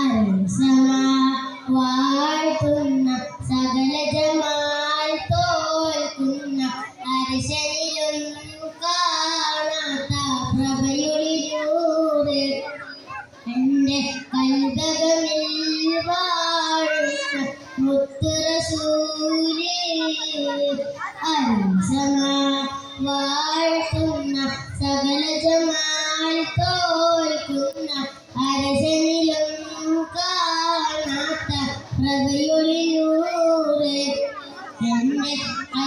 അരുസമാ വാഴ്ത്തുന്ന സകല ജമാൽ തോൽക്കുന്ന അരിശനിലും കാണാത്ത പ്രഭയൊളിരൂറ് എന്റെ കൽബകമിൽ വാഴുന്ന മുത്തുറസൂലേ അരുസമാ വാഴ്ത്തുന്ന സകല ജമാൽ തോൽക്കുന്ന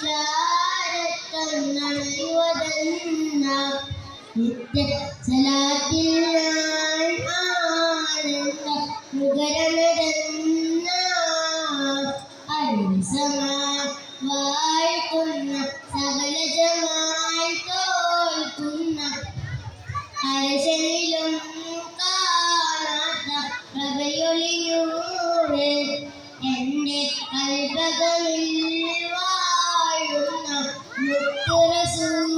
വിചാരത്തം നിത്യ സലാത്തിൽ ഞാൻ ആനന്ദ മുഖരമരുന്ന അരുസമാ വാഴ്ത്തുന്ന സകല തോൽക്കുന്ന അരശനിലും കാണാത്ത പ്രഭയൊളിയൂറ് എന്റെ കൽപകമിൽ വാഴുന്ന മുത്തുറസൂലേ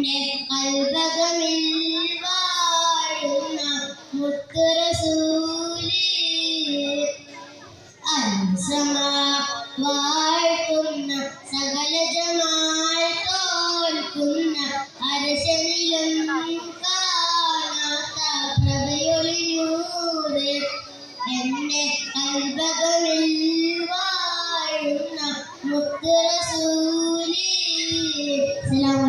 എന്റെ കൽപകമിൽ വാഴുന്ന മുത്തുറസൂലേ അൻസമാ വാഴ്ത്തുന്ന സകല ജമാൽ തോൽക്കുന്ന അരശനിലും കാണാത്ത പ്രഭയൊളിയൂറ് എന്റെ കൽപകമിൽ വാഴുന്ന അസ്സലാമു അലൈക്കും